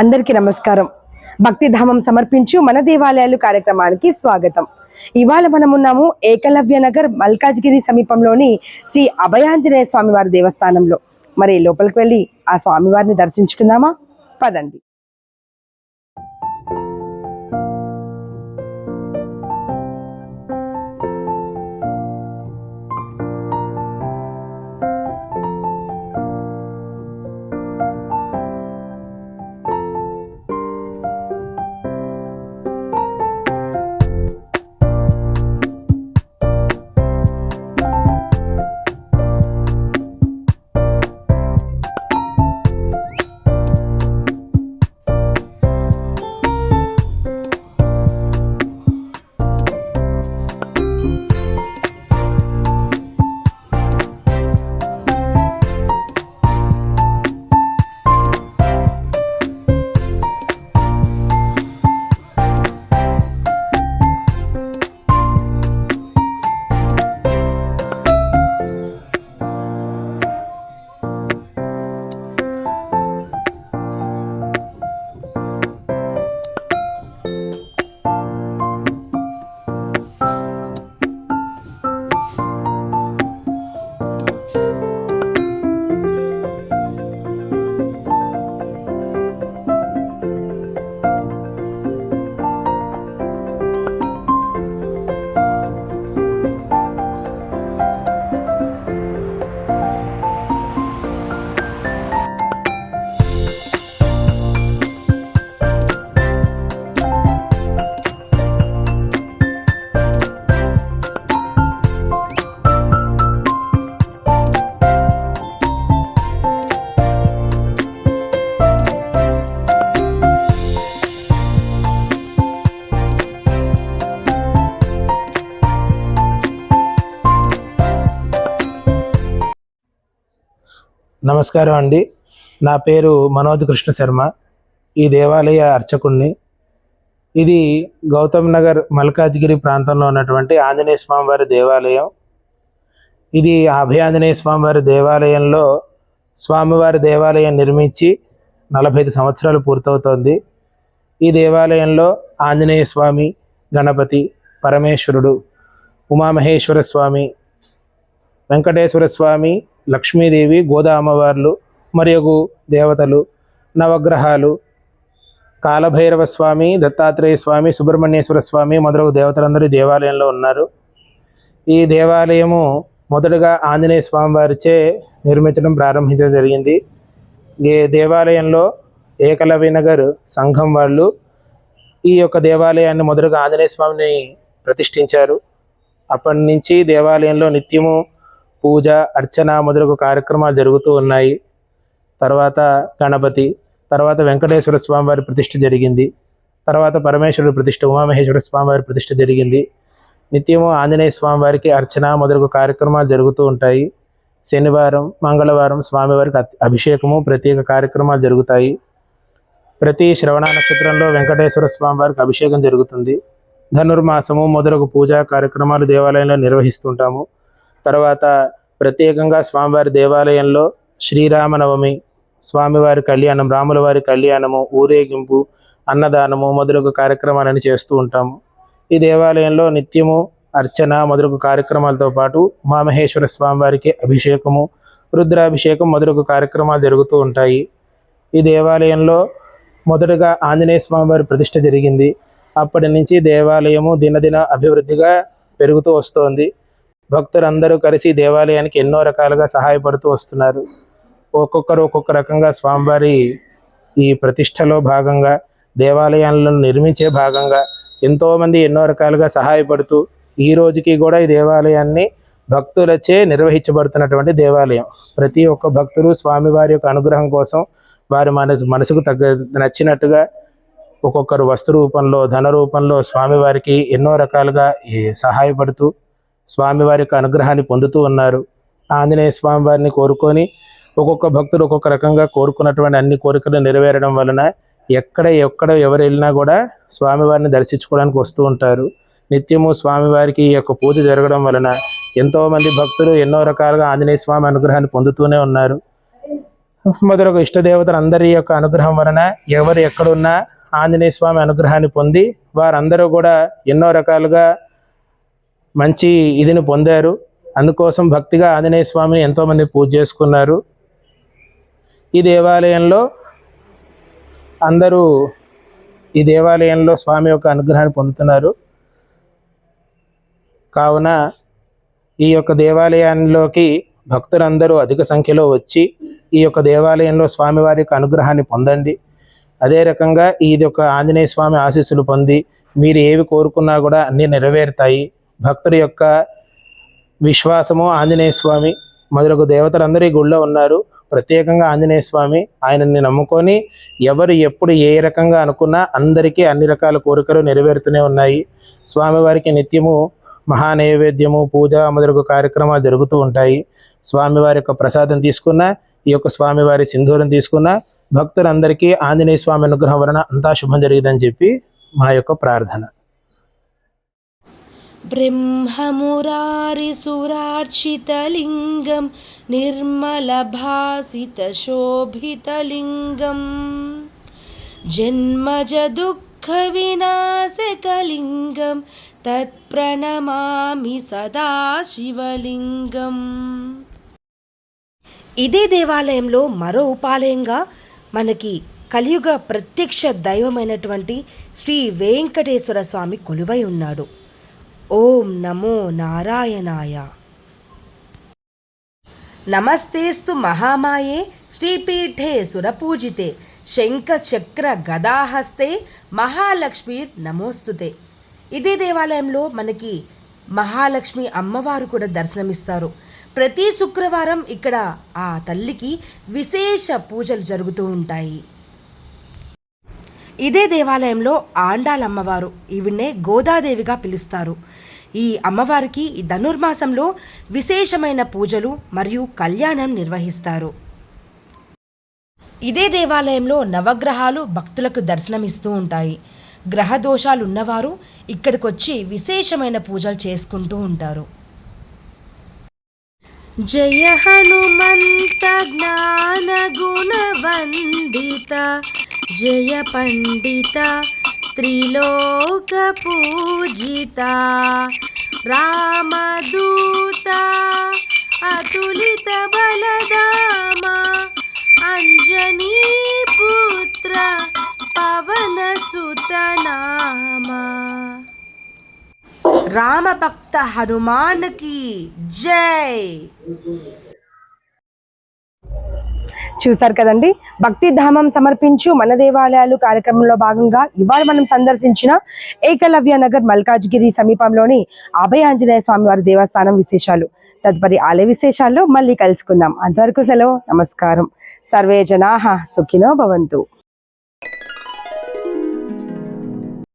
అందరికీ నమస్కారం. భక్తిధామం సమర్పించు మన దేవాలయాలు కార్యక్రమానికి స్వాగతం. ఇవాళ మనం ఉన్నాము ఏకలవ్య నగర్ మల్కాజ్గిరి సమీపంలోని శ్రీ అభయాంజనేయ స్వామివారి దేవస్థానంలో. మరి లోపలికి వెళ్ళి ఆ స్వామివారిని దర్శించుకుందామా? పదండి. నమస్కారం అండి. నా పేరు మనోజ్ కృష్ణ శర్మ. ఈ దేవాలయ అర్చకుణ్ణి. ఇది గౌతమ్ నగర్ మల్కాజ్గిరి ప్రాంతంలో ఉన్నటువంటి ఆంజనేయ స్వామివారి దేవాలయం. ఇది అభయాంజనేయ స్వామివారి దేవాలయంలో స్వామివారి దేవాలయం నిర్మించి నలభై ఐదు సంవత్సరాలు పూర్తవుతోంది. ఈ దేవాలయంలో ఆంజనేయ స్వామి గణపతి పరమేశ్వరుడు ఉమామహేశ్వర స్వామి వెంకటేశ్వర స్వామి లక్ష్మీదేవి గోదా అమ్మవార్లు మరియు దేవతలు నవగ్రహాలు కాలభైరవ స్వామి దత్తాత్రేయ స్వామి సుబ్రహ్మణ్యేశ్వర స్వామి మొదలగు దేవతలందరూ దేవాలయంలో ఉన్నారు. ఈ దేవాలయము మొదటగా ఆంజనేయ స్వామి వారిచే నిర్మించడం ప్రారంభించడం జరిగింది. ఈ దేవాలయంలో ఏకలవ్య నగర్ సంఘం వాళ్ళు ఈ యొక్క దేవాలయాన్ని మొదటగా ఆంజనేయ స్వామిని ప్రతిష్ఠించారు. అప్పటి నుంచి దేవాలయంలో నిత్యము పూజ అర్చన మొదలగు కార్యక్రమాలు జరుగుతూ ఉన్నాయి. తర్వాత గణపతి తర్వాత వెంకటేశ్వర స్వామివారి ప్రతిష్ట ప్రతిష్ఠ జరిగింది. తర్వాత పరమేశ్వరుడు ప్రతిష్ఠ ఉమామహేశ్వర స్వామి వారి ప్రతిష్ఠ జరిగింది. నిత్యము ఆంజనేయ స్వామి వారికి అర్చన మొదలగు కార్యక్రమాలు జరుగుతూ ఉంటాయి. శనివారం మంగళవారం స్వామివారికి అభిషేకము ప్రత్యేక కార్యక్రమాలు జరుగుతాయి. ప్రతి శ్రవణ నక్షత్రంలో వెంకటేశ్వర స్వామి వారికి అభిషేకం జరుగుతుంది. ధనుర్మాసము మొదలగు పూజా కార్యక్రమాలు దేవాలయంలో నిర్వహిస్తుంటాము. తర్వాత ప్రత్యేకంగా స్వామివారి దేవాలయంలో శ్రీరామనవమి స్వామివారి కళ్యాణం రాముల వారి కళ్యాణము ఊరేగింపు అన్నదానము మొదలగు కార్యక్రమాలను చేస్తూ ఉంటాము. ఈ దేవాలయంలో నిత్యము అర్చన మొదలగు కార్యక్రమాలతో పాటు ఉమామహేశ్వర స్వామివారికి అభిషేకము రుద్రాభిషేకం మొదలగు కార్యక్రమాలు జరుగుతూ ఉంటాయి. ఈ దేవాలయంలో మొదటగా ఆంజనేయ స్వామివారి ప్రతిష్ఠ జరిగింది. అప్పటి నుంచి దేవాలయము దినదిన అభివృద్ధిగా పెరుగుతూ వస్తోంది. భక్తులందరూ కలిసి దేవాలయానికి ఎన్నో రకాలుగా సహాయపడుతూ వస్తున్నారు. ఒక్కొక్కరు ఒక్కొక్క రకంగా స్వామివారి ఈ ప్రతిష్టలో భాగంగా దేవాలయాలను నిర్మించే భాగంగా ఎంతోమంది ఎన్నో రకాలుగా సహాయపడుతూ ఈ రోజుకి కూడా ఈ దేవాలయాన్ని భక్తులచే నిర్వహించబడుతున్నటువంటి దేవాలయం. ప్రతి ఒక్క భక్తులు స్వామివారి యొక్క అనుగ్రహం కోసం వారి మనసు మనసుకు తగ్గ నచ్చినట్టుగా ఒక్కొక్కరు వస్తు రూపంలో ధన రూపంలో స్వామివారికి ఎన్నో రకాలుగా ఈ సహాయపడుతూ స్వామివారి యొక్క అనుగ్రహాన్ని పొందుతూ ఉన్నారు. ఆంజనేయ స్వామి వారిని కోరుకొని ఒక్కొక్క భక్తుడు ఒక్కొక్క రకంగా కోరుకున్నటువంటి అన్ని కోరికలు నెరవేరడం వలన ఎక్కడ ఎక్కడ ఎవరు వెళ్ళినా కూడా స్వామివారిని దర్శించుకోవడానికి వస్తూ ఉంటారు. నిత్యము స్వామివారికి ఈ యొక్క పూజ జరగడం వలన ఎంతోమంది భక్తులు ఎన్నో రకాలుగా ఆంజనేయ స్వామి అనుగ్రహాన్ని పొందుతూనే ఉన్నారు. మొదలగు ఇష్టదేవతలు అందరి యొక్క అనుగ్రహం వలన ఎవరు ఎక్కడున్నా ఆంజనేయ స్వామి అనుగ్రహాన్ని పొంది వారందరూ కూడా ఎన్నో రకాలుగా మంచి ఇదిని పొందారు. అందుకోసం భక్తిగా ఆంజనేయ స్వామిని ఎంతోమంది పూజ చేసుకున్నారు. ఈ దేవాలయంలో అందరూ ఈ దేవాలయంలో స్వామి యొక్క అనుగ్రహాన్ని పొందుతున్నారు. కావున ఈ యొక్క దేవాలయంలోకి భక్తులందరూ అధిక సంఖ్యలో వచ్చి ఈ యొక్క దేవాలయంలో స్వామివారి యొక్క అనుగ్రహాన్ని పొందండి. అదే రకంగా ఇది యొక్క ఆంజనేయ స్వామి ఆశీస్సులు పొంది మీరు ఏవి కోరుకున్నా కూడా అన్నీ నెరవేరుతాయి. భక్తుల యొక్క విశ్వాసము ఆంజనేయ స్వామి మొదలగు దేవతలందరూ ఈ గుళ్ళో ఉన్నారు. ప్రత్యేకంగా ఆంజనేయ స్వామి ఆయనని నమ్ముకొని ఎవరు ఎప్పుడు ఏ రకంగా అనుకున్నా అందరికీ అన్ని రకాల కోరికలు నెరవేరుతూనే ఉన్నాయి. స్వామివారికి నిత్యము మహా నైవేద్యము పూజ మొదలగు కార్యక్రమాలు జరుగుతూ ఉంటాయి. స్వామివారి యొక్క ప్రసాదం తీసుకున్న ఈ యొక్క స్వామివారి సింధూరం తీసుకున్న భక్తులందరికీ ఆంజనేయ స్వామి అనుగ్రహం వలన అంతా శుభం జరిగిందని చెప్పి మా యొక్క ప్రార్థన. ब्रह्ममुरारिसुरार्चितलिङ्गं निर्मलभासितशोभितलिङ्गम् जन्मजदुःखविनाशकलिङ्गं तत्प्रणमामि सदा శివలింగం ఇదే దేవాలయంలో మరో ఉపాలయంగా మనకి కలియుగ ప్రత్యక్ష దైవమైనటువంటి శ్రీ వెంకటేశ్వర స్వామి కొలువై ఉన్నాడు ఓం నమో నారాయణాయ. నమస్తేస్తు మహామాయే శ్రీపీఠే సురపూజితే శంఖచక్ర గదాహస్తే మహాలక్ష్మీర్ నమోస్తుతే. ఇదే దేవాలయంలో మనకి మహాలక్ష్మి అమ్మవారు కూడా దర్శనమిస్తారు. ప్రతి శుక్రవారం ఇక్కడ ఆ తల్లికి విశేష పూజలు జరుగుతూ ఉంటాయి. ఇదే దేవాలయంలో ఆండాలమ్మవారు ఈవిడ్నే గోదాదేవిగా పిలుస్తారు. ఈ అమ్మవారికి ఈ ధనుర్మాసంలో విశేషమైన పూజలు మరియు కళ్యాణం నిర్వహిస్తారు. ఇదే దేవాలయంలో నవగ్రహాలు భక్తులకు దర్శనమిస్తూ ఉంటాయి. గ్రహ దోషాలు ఉన్నవారు ఇక్కడికొచ్చి విశేషమైన పూజలు చేసుకుంటూ ఉంటారు. జయ హనుమంత జ్ఞాన గుణ వందిత జయ పండిత త్రిలోక పూజిత రామదూత అతులిత బలదామ అంజనీ పుత్ర పవన సుతనామ రామభక్త హనుమాన్కి జై. చూసారు కదండి. భక్తి ధామం సమర్పించు మన దేవాలయాలు కార్యక్రమంలో భాగంగా ఇవాళ మనం సందర్శించిన ఏకలవ్య నగర్ మల్కాజ్గిరి సమీపంలోని అభయ ఆంజనేయ స్వామి వారి దేవస్థానం విశేషాలు. తదుపరి ఆలయ విశేషాల్లో మళ్ళీ కలుసుకుందాం. అంతవరకు సెలవు నమస్కారం. సర్వే జనా సుఖినో భవంతు.